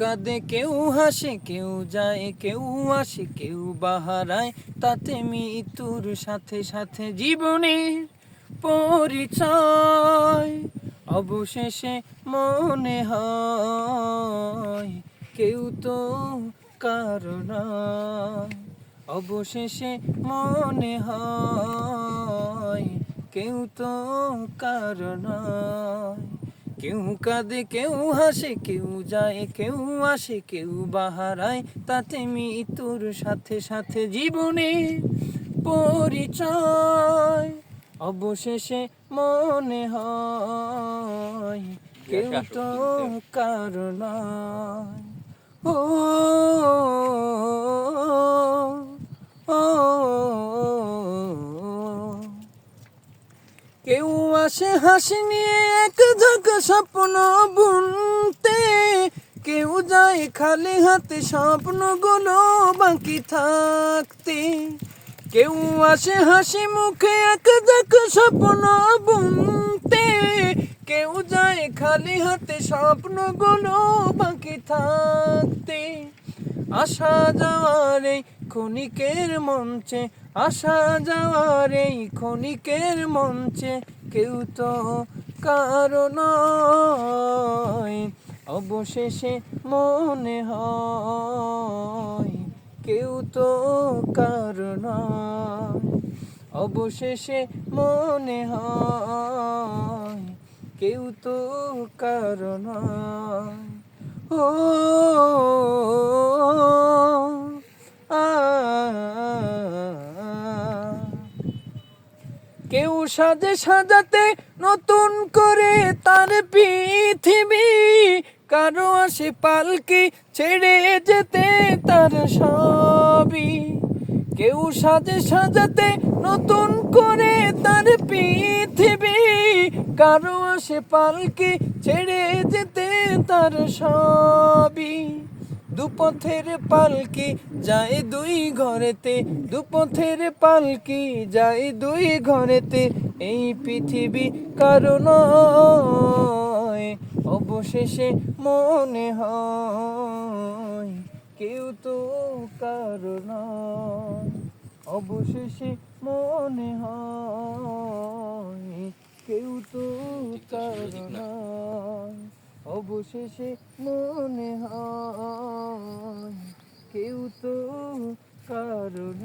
কাঁদে কেউ, হাসে কেউ, যায় কেউ, আসে কেউ বাহারায়। তাতে মৃত্যুর সাথে সাথে জীবনের পরিচয় অবশেষে মনে হয়। কেউ তো কারণ অবশেষে মনে হয়। কেউ তো কারণ কেউ কাঁদে কেউ হাসে কেউ যায় কেউ আসে কেউ বাহারায়। তাতে মৃত্যুর সাথে সাথে জীবনে পরিচয় অবশেষে মনে হয়। কেউ তো কারণ ও কেউ আসে হাসি নিয়ে এক ঝাঁক স্বপ্ন বুনতে। কেউ যায় খালি হাতে স্বপ্নগুলো বাকি থাকতে। কেউ আসে হাসি মুখে এক ঝাঁক স্বপ্ন বুনতে। কেউ যায় খালি হাতে স্বপ্নগুলো বাকি থাকতে। আসা যাওয়ার ক্ষণিকের মঞ্চে আসা যাওয়ার এই ক্ষণিকের মঞ্চে কেউ তো কারণ অবশেষে মনে হয় কেউ তো কারণ অবশেষে মনে হয় কেউ তো কারণ ও কেউ সাজে সাজাতে নতুন করে তার পৃথিবী। কারও আসে পালকি ছেড়ে যেতে তার সবই। কেউ সাজে সাজাতে নতুন করে তার পৃথিবী। কারও আসে পালকি ছেড়ে যেতে তার সবই। দুপথের পালকি যায় দুই ঘরেতে। দুপথের পালকি যায় দুই ঘরেতে। এই পৃথিবী কারণ অবশেষে মনে হয় কেউ তো কারণ অবশেষে মনে হয় কেউ তো কারণ অবশেষে মনে হয় কেউ তো কারণ